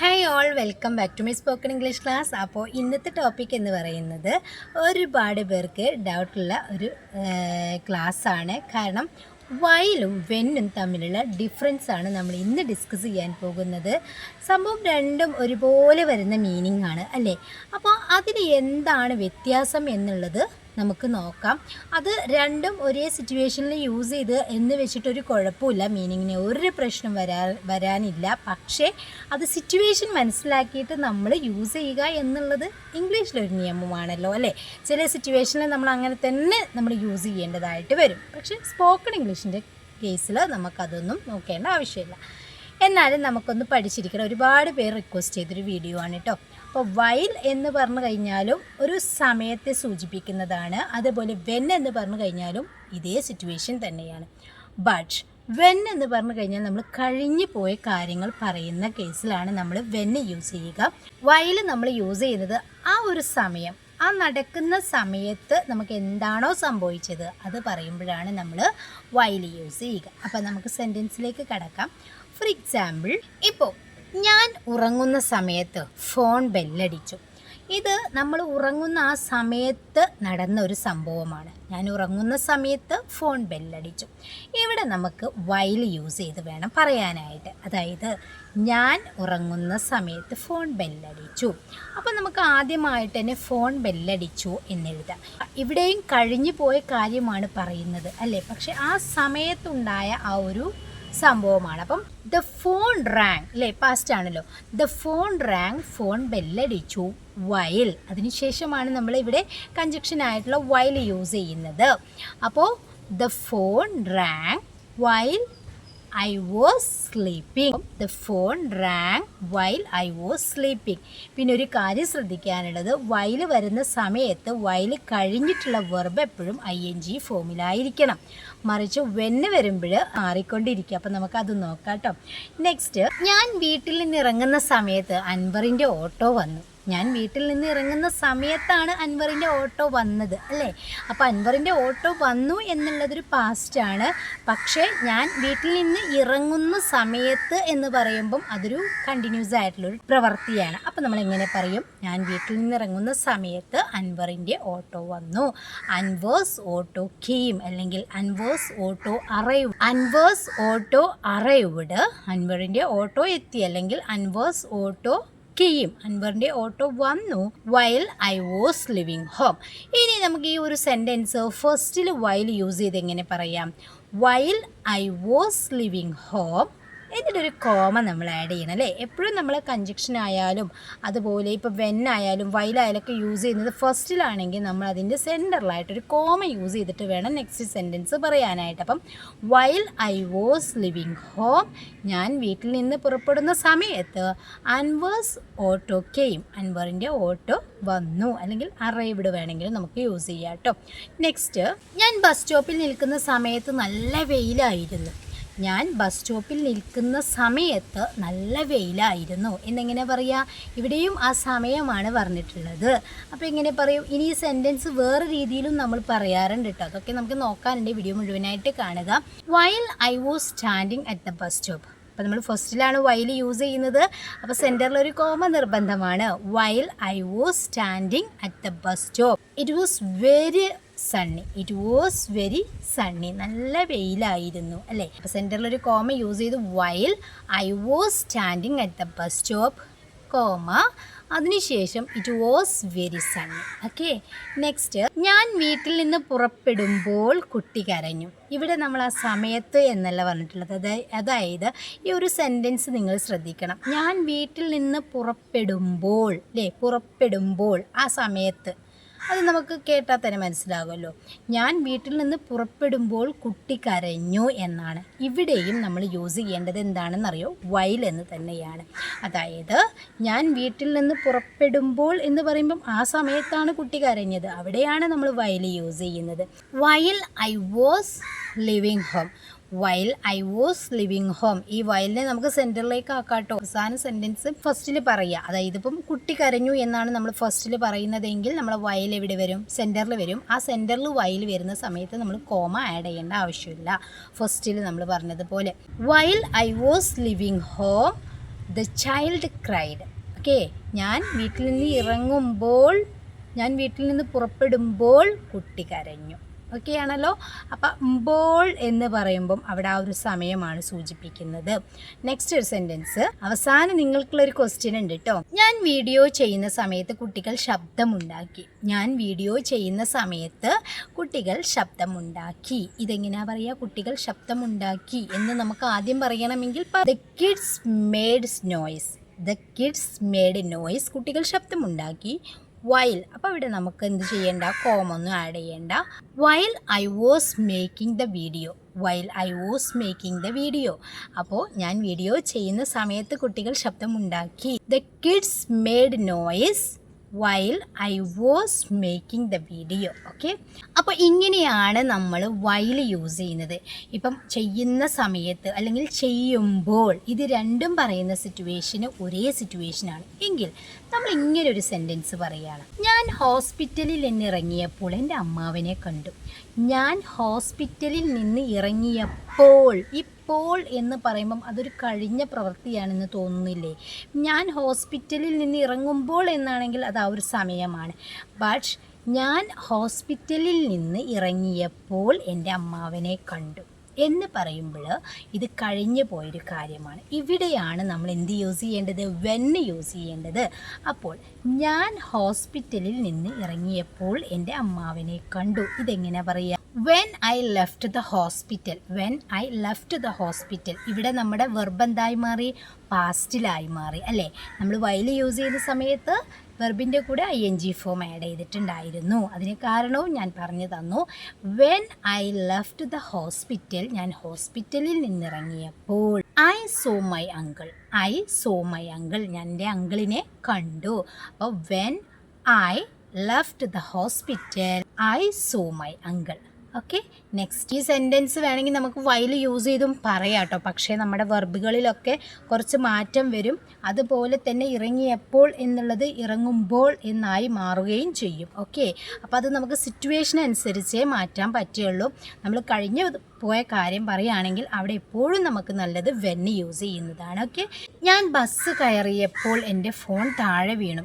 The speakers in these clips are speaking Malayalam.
Hi all welcome back to my spoken English class അപ്പോൾ ഇന്നത്തെ ടോപ്പിക് എന്ന് പറയുന്നത് ഒരുപാട് പേർക്ക് ഡൗട്ടുള്ള ഒരു ക്ലാസ്സാണ് കാരണം വയലും വെന്നും തമ്മിലുള്ള ഡിഫറൻസ് ആണ് നമ്മൾ ഇന്ന് ഡിസ്കസ് ചെയ്യാൻ പോകുന്നത്. സംഭവം രണ്ടും ഒരുപോലെ വരുന്ന മീനിങ് ആണ് അല്ലേ? അപ്പോൾ അതിന് എന്താണ് വ്യത്യാസം എന്നുള്ളത് നമുക്ക് നോക്കാം. അത് രണ്ടും ഒരേ സിറ്റുവേഷനിൽ യൂസ് ചെയ്ത് എന്ന് വെച്ചിട്ടൊരു കുഴപ്പമില്ല. മീനിങ്ങിന് ഒരു പ്രശ്നം വരാ വരാനില്ല. പക്ഷേ അത് സിറ്റുവേഷൻ മനസ്സിലാക്കിയിട്ട് നമ്മൾ യൂസ് ചെയ്യുക എന്നുള്ളത് ഇംഗ്ലീഷിലൊരു നിയമമാണല്ലോ അല്ലേ? ചില സിറ്റുവേഷനിൽ നമ്മൾ അങ്ങനെ തന്നെ നമ്മൾ യൂസ് ചെയ്യേണ്ടതായിട്ട് വരും. പക്ഷേ സ്പോക്കൺ ഇംഗ്ലീഷിന്റെ കേസിൽ നമുക്കതൊന്നും നോക്കേണ്ട ആവശ്യമില്ല. എന്നാലും നമുക്കൊന്ന് പഠിച്ചിരിക്കണം. ഒരുപാട് പേർ റിക്വസ്റ്റ് ചെയ്തൊരു വീഡിയോ ആണ് കേട്ടോ അപ്പോൾ വൈൽ എന്ന് പറഞ്ഞു കഴിഞ്ഞാലും ഒരു സമയത്തെ സൂചിപ്പിക്കുന്നതാണ്. അതുപോലെ വെൻ എന്ന് പറഞ്ഞു കഴിഞ്ഞാലും ഇതേ സിറ്റുവേഷൻ തന്നെയാണ്. ബട്ട് വെൻ എന്ന് പറഞ്ഞു കഴിഞ്ഞാൽ നമ്മൾ കഴിഞ്ഞു പോയ കാര്യങ്ങൾ പറയുന്ന കേസിലാണ് നമ്മൾ വെൻ യൂസ് ചെയ്യുക. വയൽ നമ്മൾ യൂസ് ചെയ്യുന്നത് ആ ഒരു സമയം ആ നടക്കുന്ന സമയത്ത് നമുക്ക് എന്താണോ സംഭവിച്ചത് അത് പറയുമ്പോഴാണ് നമ്മൾ വയൽ യൂസ് ചെയ്യുക. അപ്പോൾ നമുക്ക് സെന്റൻസിലേക്ക് കടക്കാം. ഫോർ എക്സാമ്പിൾ ഇപ്പോൾ ഞാൻ ഉറങ്ങുന്ന സമയത്ത് ഫോൺ ബെല്ലടിച്ചു ഇത് നമ്മൾ ഉറങ്ങുന്ന ആ സമയത്ത് നടന്ന ഒരു സംഭവമാണ്. ഞാൻ ഉറങ്ങുന്ന സമയത്ത് ഫോൺ ബെല്ലടിച്ചു ഇവിടെ നമുക്ക് വയൽ യൂസ് ചെയ്ത് വേണം പറയാനായിട്ട്. അതായത് ഞാൻ ഉറങ്ങുന്ന സമയത്ത് ഫോൺ ബെല്ലടിച്ചു അപ്പോൾ നമുക്ക് ആദ്യമായിട്ട് തന്നെ ഫോൺ ബെല്ലടിച്ചു എന്നെഴുതാം. ഇവിടെയും കഴിഞ്ഞു പോയ കാര്യമാണ് പറയുന്നത് അല്ലേ? പക്ഷെ ആ സമയത്തുണ്ടായ ആ ഒരു സംഭവമാണ്. അപ്പം ദ ഫോൺ റാങ് അല്ലേ പാസ്റ്റ് ആണല്ലോ. ദ ഫോൺ റാങ് ഫോൺ ബെല്ലടിച്ചു വയൽ അതിനുശേഷമാണ് നമ്മൾ ഇവിടെ കഞ്ചക്ഷൻ ആയിട്ടുള്ള വയൽ യൂസ് ചെയ്യുന്നത്. അപ്പോൾ the phone rang while I was sleeping the phone rang while I was sleeping പിന്നെ ഒരു കാര്യം ശ്രദ്ധിക്കാനുള്ളത് വയൽ വരുന്ന സമയത്ത് വയൽ കഴിഞ്ഞിട്ടുള്ള വെർബ് എപ്പോഴും ഐ എൻ ജി ഫോമിലായിരിക്കണം. മറിച്ച് വെന്ന് വരുമ്പോൾ മാറിക്കൊണ്ടിരിക്കുക അപ്പം നമുക്കത് നോക്കാം കേട്ടോ. നെക്സ്റ്റ് ഞാൻ വീട്ടിൽ നിന്ന് ഇറങ്ങുന്ന സമയത്ത് അൻവറിന്റെ ഓട്ടോ വന്നു. ഞാൻ വീട്ടിൽ നിന്ന് ഇറങ്ങുന്ന സമയത്താണ് അൻവറിന്റെ ഓട്ടോ വന്നത് അല്ലേ? അപ്പോൾ അൻവറിന്റെ ഓട്ടോ വന്നു എന്നുള്ളതൊരു പാസ്റ്റാണ് പക്ഷേ ഞാൻ വീട്ടിൽ നിന്ന് ഇറങ്ങുന്ന സമയത്ത് എന്ന് പറയുമ്പം അതൊരു കണ്ടിന്യൂസ് ആയിട്ടുള്ളൊരു പ്രവൃത്തിയാണ് അപ്പോൾ നമ്മൾ എങ്ങനെ പറയും? ഞാൻ വീട്ടിൽ നിന്ന് ഇറങ്ങുന്ന സമയത്ത് അൻവറിന്റെ ഓട്ടോ വന്നു. അൻവേഴ്സ് ഓട്ടോ കീം അല്ലെങ്കിൽ Anwar's auto arrive. Anwar's auto arrived അൻവറിന്റെ ഓട്ടോ എത്തി അല്ലെങ്കിൽ അൻവേഴ്സ് ഓട്ടോ കെയും അൻവറിന്റെ ഓട്ടോ വന്നു വയൽ ഐ വാസ് ലിവിങ് ഹോം ഇനി നമുക്ക് ഈ ഒരു സെന്റൻസ് ഫസ്റ്റിൽ വയൽ യൂസ് ചെയ്ത് എങ്ങനെ പറയാം? While I was living home എന്നിട്ടൊരു കോമ നമ്മൾ ആഡ് ചെയ്യണം അല്ലേ? എപ്പോഴും നമ്മൾ കഞ്ചക്ഷൻ ആയാലും അതുപോലെ ഇപ്പോൾ വെൻ ആയാലും ഒക്കെ യൂസ് ചെയ്യുന്നത് ഫസ്റ്റിലാണെങ്കിൽ നമ്മൾ അതിന്റെ സെന്ററിലായിട്ടൊരു കോമ യൂസ് ചെയ്തിട്ട് വേണം നെക്സ്റ്റ് സെന്റൻസ് പറയാനായിട്ട്. അപ്പം വയൽ ഐ വാസ് ലിവിങ് ഹോം ഞാൻ വീട്ടിൽ നിന്ന് പുറപ്പെടുന്ന സമയത്ത് അൻവേഴ്സ് ഓട്ടോ കെയും അൻവറിന്റെ ഓട്ടോ വന്നു. അല്ലെങ്കിൽ അറൈവ്ഡ് വേണമെങ്കിൽ നമുക്ക് യൂസ് ചെയ്യാം കേട്ടോ നെക്സ്റ്റ് ഞാൻ ബസ് സ്റ്റോപ്പിൽ നിൽക്കുന്ന സമയത്ത് നല്ല വെയിലായിരുന്നു. ഞാൻ ബസ് സ്റ്റോപ്പിൽ നിൽക്കുന്ന സമയത്ത് നല്ല വെയിലായിരുന്നു. എന്നെങ്ങനെ പറയുക ഇവിടെയും ആ സമയമാണ് പറഞ്ഞിട്ടുള്ളത്. അപ്പോൾ ഇങ്ങനെ പറയും. ഇനി ഈ സെന്റൻസ് വേറെ രീതിയിലും നമ്മൾ പറയാറുണ്ട് കേട്ടോ അതൊക്കെ നമുക്ക് നോക്കാനുണ്ട് വീഡിയോ മുഴുവനായിട്ട് കാണുക. While I was standing at the bus stop അപ്പോൾ നമ്മൾ ഫസ്റ്റിലാണ് വൈൽ യൂസ് ചെയ്യുന്നത്. അപ്പോൾ സെന്ററിൽ ഒരു കോമ നിർബന്ധമാണ്. While I was standing at the bus stop it was very sunny it was very sunny നല്ല വെയിലായിരുന്നു അല്ലേ? അപ്പോൾ സെന്ററിൽ ഒരു കോമ യൂസ് ചെയ്ത് while I was standing at the bus stop comma അതിനുശേഷം it was very sunny okay next ഞാൻ വീട്ടിൽ നിന്ന് പുറപ്പെടുമ്പോൾ കുട്ടി കരഞ്ഞു. ഇവിടെ നമ്മൾ ആ സമയത്ത് എന്നല്ല പറഞ്ഞിട്ടുള്ളത്. അതായത് ഈ ഒരു സെന്റൻസ് നിങ്ങൾ ശ്രദ്ധിക്കണം. ഞാൻ വീട്ടിൽ നിന്ന് പുറപ്പെടുമ്പോൾ അല്ലേ? പുറപ്പെടുമ്പോൾ ആ സമയത്ത്. അത് നമുക്ക് കേട്ടാൽ തന്നെ മനസ്സിലാകുമല്ലോ. ഞാൻ വീട്ടിൽ നിന്ന് പുറപ്പെടുമ്പോൾ കുട്ടി കരഞ്ഞു എന്നാണ്. ഇവിടെയും നമ്മൾ യൂസ് ചെയ്യേണ്ടത് എന്താണെന്നറിയോ? വൈൽ എന്ന് തന്നെയാണ്. അതായത് ഞാൻ വീട്ടിൽ നിന്ന് പുറപ്പെടുമ്പോൾ എന്ന് പറയുമ്പം ആ സമയത്താണ് കുട്ടി കരഞ്ഞത്. അവിടെയാണ് നമ്മൾ വയൽ യൂസ് ചെയ്യുന്നത്. While I was living home. While I was living home ഈ വയലിനെ നമുക്ക് സെന്ററിലേക്ക് ആക്കാട്ടോ. അവസാന സെന്റൻസ് ഫസ്റ്റിൽ പറയുക. അതായത് ഇപ്പം കുട്ടി കരഞ്ഞു എന്നാണ് നമ്മൾ ഫസ്റ്റിൽ പറയുന്നതെങ്കിൽ നമ്മൾ വയൽ എവിടെ വരും? സെന്ററിൽ വരും. ആ സെന്ററിൽ വയൽ വരുന്ന സമയത്ത് നമ്മൾ കോമ ആഡ് ചെയ്യേണ്ട ആവശ്യമില്ല. ഫസ്റ്റിൽ നമ്മൾ പറഞ്ഞതുപോലെ. While I was living home the child cried okay ഞാൻ വീട്ടിൽ നിന്ന് ഇറങ്ങുമ്പോൾ ഞാൻ വീട്ടിൽ നിന്ന് പുറപ്പെടുമ്പോൾ കുട്ടി കരഞ്ഞു. ഓക്കെ ആണല്ലോ അപ്പം ബോൾ എന്ന് പറയുമ്പം അവിടെ ആ ഒരു സമയമാണ് സൂചിപ്പിക്കുന്നത്. നെക്സ്റ്റ് ഒരു സെന്റൻസ് അവസാനം നിങ്ങൾക്കുള്ളൊരു ക്വസ്റ്റ്യൻ ഉണ്ട് കേട്ടോ ഞാൻ വീഡിയോ ചെയ്യുന്ന സമയത്ത് കുട്ടികൾ ശബ്ദമുണ്ടാക്കി. ഞാൻ വീഡിയോ ചെയ്യുന്ന സമയത്ത് കുട്ടികൾ ശബ്ദമുണ്ടാക്കി. ഇതെങ്ങനെയാ പറയുക കുട്ടികൾ ശബ്ദമുണ്ടാക്കി എന്ന് നമുക്ക് ആദ്യം പറയണമെങ്കിൽ the kids made noise the kids made noise കുട്ടികൾ ശബ്ദമുണ്ടാക്കി. വൈൽ അപ്പോൾ ഇവിടെ നമുക്ക് എന്ത് ചെയ്യേണ്ട? കോമൊന്നും ആഡ് ചെയ്യേണ്ട. While I was making the video while I was making the video അപ്പോൾ ഞാൻ വീഡിയോ ചെയ്യുന്ന സമയത്ത് കുട്ടികൾ ശബ്ദമുണ്ടാക്കി. The kids made noise while I was making the video okay അപ്പോൾ ഇങ്ങനെയാണ് നമ്മൾ വൈൽ യൂസ് ചെയ്യുന്നത്. ഇപ്പം ചെയ്യുന്ന സമയത്ത് അല്ലെങ്കിൽ ചെയ്യുമ്പോൾ ഇത് രണ്ടും പറയുന്ന സിറ്റുവേഷന് ഒരേ സിറ്റുവേഷനാണ് എങ്കിൽ നമ്മൾ ഇങ്ങനെ ഒരു സെന്റൻസ് പറയുകയാണ്. ഞാൻ ഹോസ്പിറ്റലിൽ നിന്ന് ഇറങ്ങിയപ്പോൾ എന്റെ അമ്മാവനെ കണ്ടു. ഞാൻ ഹോസ്പിറ്റലിൽ നിന്ന് ഇറങ്ങിയപ്പോൾ ഇപ്പോൾ എന്ന് പറയുമ്പം അതൊരു കഴിഞ്ഞ പ്രവൃത്തിയാണെന്ന് തോന്നുന്നില്ലേ? ഞാൻ ഹോസ്പിറ്റലിൽ നിന്ന് ഇറങ്ങുമ്പോൾ എന്നാണെങ്കിൽ അത് ആ ഒരു സമയമാണ്. ബട്ട് ഞാൻ ഹോസ്പിറ്റലിൽ നിന്ന് ഇറങ്ങിയപ്പോൾ എന്റെ അമ്മാവനെ കണ്ടു. എന്ന് പറയുമ്പോൾ ഇത് കഴിഞ്ഞു പോയൊരു കാര്യമാണ്. ഇവിടെയാണ് നമ്മൾ എന്ത് യൂസ് ചെയ്യേണ്ടത്? വെന്ന് യൂസ് ചെയ്യേണ്ടത്. അപ്പോൾ ഞാൻ ഹോസ്പിറ്റലിൽ നിന്ന് ഇറങ്ങിയപ്പോൾ എന്റെ അമ്മാവിനെ കണ്ടു. ഇതെങ്ങനെ പറയുക when I left the hospital when I left the hospital ഇവിടെ നമ്മുടെ വെർബ് എന്തായി മാറി? പാസ്റ്റിലായി മാറി. അല്ലേ? നമ്മൾ വയൽ യൂസ് ചെയ്യുന്ന സമയത്ത് വെർബിന്റെ കൂടെ I N G form add ചെയ്തിട്ടുണ്ടായിരുന്നു. അതിന് കാരണവും ഞാൻ പറഞ്ഞു തന്നു. When I left the hospital ഞാൻ ഹോസ്പിറ്റലിൽ നിന്നിറങ്ങിയപ്പോൾ I saw my uncle I saw my uncle ഞാൻ എന്റെ അങ്കിളിനെ കണ്ടു. അപ്പോൾ when I left the hospital I saw my uncle okay next ഈ സെന്റൻസ് വേണമെങ്കിൽ നമുക്ക് വൈൽ യൂസ് ചെയ്തും പറയാം കേട്ടോ പക്ഷേ നമ്മുടെ വെർബുകളിലൊക്കെ കുറച്ച് മാറ്റം വരും. അതുപോലെ തന്നെ ഇറങ്ങിയപ്പോൾ എന്നുള്ളത് ഇറങ്ങുമ്പോൾ എന്നായി മാറുകയും ചെയ്യും. ഓക്കെ അപ്പോൾ അത് നമുക്ക് സിറ്റുവേഷൻ അനുസരിച്ചേ മാറ്റാൻ പറ്റുകയുള്ളൂ. നമ്മൾ കഴിഞ്ഞ പോയ കാര്യം പറയുകയാണെങ്കിൽ അവിടെ എപ്പോഴും നമുക്ക് നല്ലത് വെന്ന് യൂസ് ചെയ്യുന്നതാണ്. ഓക്കെ ഞാൻ ബസ് കയറിയപ്പോൾ എന്റെ ഫോൺ താഴെ വീണു.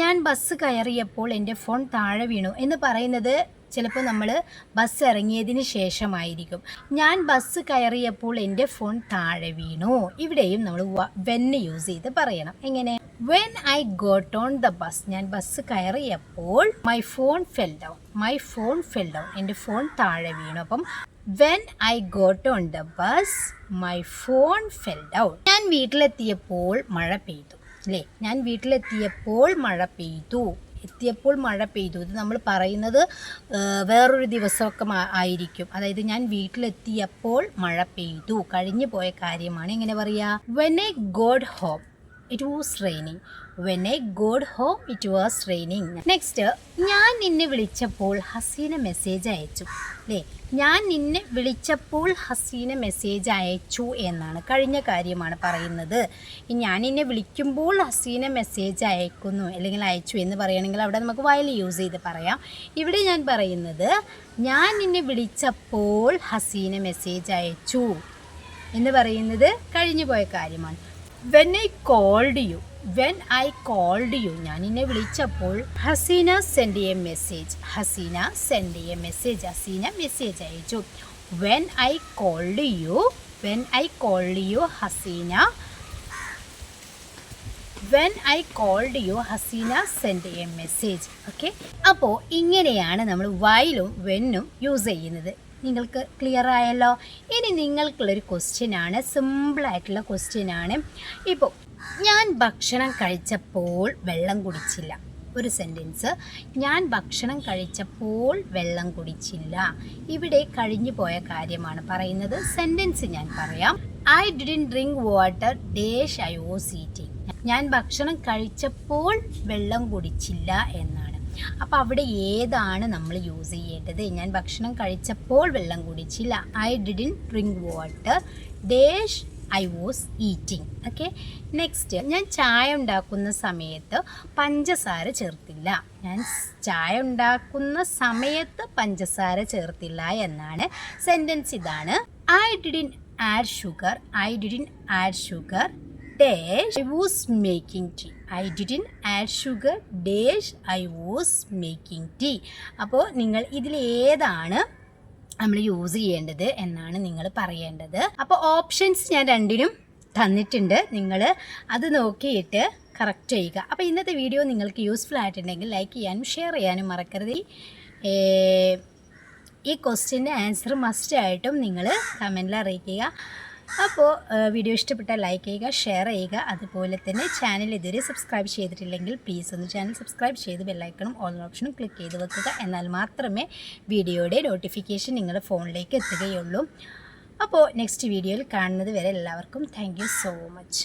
ഞാൻ ബസ് കയറിയപ്പോൾ എന്റെ ഫോൺ താഴെ വീണു എന്ന് പറയുന്നത് ചിലപ്പോൾ നമ്മൾ ബസ് ഇറങ്ങിയതിന് ശേഷമായിരിക്കും. ഞാൻ ബസ് കയറിയപ്പോൾ എന്റെ ഫോൺ താഴെ വീണു. ഇവിടെയും നമ്മൾ വെന്ന് യൂസ് ചെയ്ത് പറയണം. എങ്ങനെ? When I got on the bus ഞാൻ ബസ് കയറിയപ്പോൾ my phone fell down my phone fell down എന്റെ ഫോൺ താഴെ വീണു. അപ്പം when I got on the bus my phone fell down ഞാൻ വീട്ടിലെത്തിയപ്പോൾ മഴ പെയ്തു. അല്ലേ ഞാൻ വീട്ടിലെത്തിയപ്പോൾ മഴ പെയ്തു. എത്തിയപ്പോൾ മഴ പെയ്തു. ഇത് നമ്മൾ പറയുന്നത് വേറൊരു ദിവസമൊക്കെ ആയിരിക്കും. അതായത് ഞാൻ വീട്ടിലെത്തിയപ്പോൾ മഴ പെയ്തു. കഴിഞ്ഞു പോയ കാര്യമാണ്. എങ്ങനെ പറയുക when I got home it was raining. When I got home it was raining next ഞാൻ നിന്നെ വിളിച്ചപ്പോൾ ഹസീന മെസ്സേജ് അയച്ചു. അല്ലേ ഞാൻ നിന്നെ വിളിച്ചപ്പോൾ ഹസീന മെസ്സേജ് അയച്ചു എന്നാണ് കഴിഞ്ഞ കാര്യമാണ് പറയുന്നത്. ഞാൻ നിന്നെ വിളിക്കുമ്പോൾ ഹസീന മെസ്സേജ് അയക്കുന്നു അല്ലെങ്കിൽ അയച്ചു എന്ന് പറയുകയാണെങ്കിൽ അവിടെ നമുക്ക് വയൽ യൂസ് ചെയ്ത് പറയാം. ഇവിടെ ഞാൻ പറയുന്നത് ഞാൻ നിന്നെ വിളിച്ചപ്പോൾ ഹസീന മെസ്സേജ് അയച്ചു എന്ന് പറയുന്നത് കഴിഞ്ഞു പോയ കാര്യമാണ്. When I called you when I called you ഞാൻ എന്നെ വിളിച്ചപ്പോൾ Haseena send a message Haseena send a message Haseena message അയച്ചു. When I called you when I called you Haseena when I called you Haseena send a message okay അപ്പോൾ ഇങ്ങനെയാണ് നമ്മൾ വൈലും വെന്നും യൂസ് ചെയ്യുന്നത്. നിങ്ങൾക്ക് ക്ലിയർ ആയല്ലോ? ഇനി നിങ്ങൾക്കുള്ളൊരു ക്വസ്റ്റ്യൻ ആണ്. സിമ്പിളായിട്ടുള്ള ക്വസ്റ്റ്യൻ ആണ്. ഇപ്പോൾ ഞാൻ ഭക്ഷണം കഴിച്ചപ്പോൾ വെള്ളം കുടിച്ചില്ല. ഒരു സെന്റൻസ് ഞാൻ ഭക്ഷണം കഴിച്ചപ്പോൾ വെള്ളം കുടിച്ചില്ല. ഇവിടെ കഴിഞ്ഞു പോയ കാര്യമാണ് പറയുന്നത്. സെന്റൻസ് ഞാൻ പറയാം. I didn't drink water dash I was eating ഞാൻ ഭക്ഷണം കഴിച്ചപ്പോൾ വെള്ളം കുടിച്ചില്ല എന്നാണ്. അപ്പോൾ അവിടെ ഏതാണ് നമ്മൾ യൂസ് ചെയ്യേണ്ടത്? ഞാൻ ഭക്ഷണം കഴിച്ചപ്പോൾ വെള്ളം കുടിച്ചില്ല. I didn't drink water dash I was eating okay next ഞാൻ ചായ ഉണ്ടാക്കുന്ന സമയത്ത് പഞ്ചസാര ചേർത്തില്ല. ഞാൻ ചായ ഉണ്ടാക്കുന്ന സമയത്ത് പഞ്ചസാര ചേർത്തില്ല എന്നാണ് സെന്റൻസ് ഇതാണ്. I didn't add sugar I didn't add sugar dash I was making tea I didn't add sugar dash I was making tea അപ്പോൾ നിങ്ങൾ ഇതിലേതാണ് നമ്മൾ യൂസ് ചെയ്യേണ്ടത് എന്നാണ് നിങ്ങൾ പറയേണ്ടത്. അപ്പോൾ ഓപ്ഷൻസ് ഞാൻ രണ്ടിനും തന്നിട്ടുണ്ട്. നിങ്ങൾ അത് നോക്കിയിട്ട് കറക്റ്റ് ചെയ്യുക. അപ്പോൾ ഇന്നത്തെ വീഡിയോ നിങ്ങൾക്ക് യൂസ്ഫുൾ ആയിട്ടുണ്ടെങ്കിൽ ലൈക്ക് ചെയ്യാനും ഷെയർ ചെയ്യാനും മറക്കരുത്. ഈ ക്വസ്റ്റ്യന്റെ ആൻസർ മസ്റ്റായിട്ടും നിങ്ങൾ കമന്റിൽ അറിയിക്കുക. അപ്പോൾ വീഡിയോ ഇഷ്ടപ്പെട്ടാൽ ലൈക്ക് ചെയ്യുക ഷെയർ ചെയ്യുക. അതുപോലെ തന്നെ ചാനൽ ഇതുവരെ സബ്സ്ക്രൈബ് ചെയ്തിട്ടില്ലെങ്കിൽ പ്ലീസ് ഒന്ന് ചാനൽ സബ്സ്ക്രൈബ് ചെയ്ത് ബെല്ലൈക്കണം ഓൾ ഓപ്ഷനും ക്ലിക്ക് ചെയ്ത് വെക്കുക. എന്നാൽ മാത്രമേ വീഡിയോയുടെ നോട്ടിഫിക്കേഷൻ നിങ്ങളുടെ ഫോണിലേക്ക് എത്തുകയുള്ളൂ. അപ്പോൾ നെക്സ്റ്റ് വീഡിയോയിൽ കാണുന്നത് വരെ എല്ലാവർക്കും താങ്ക് സോ മച്ച്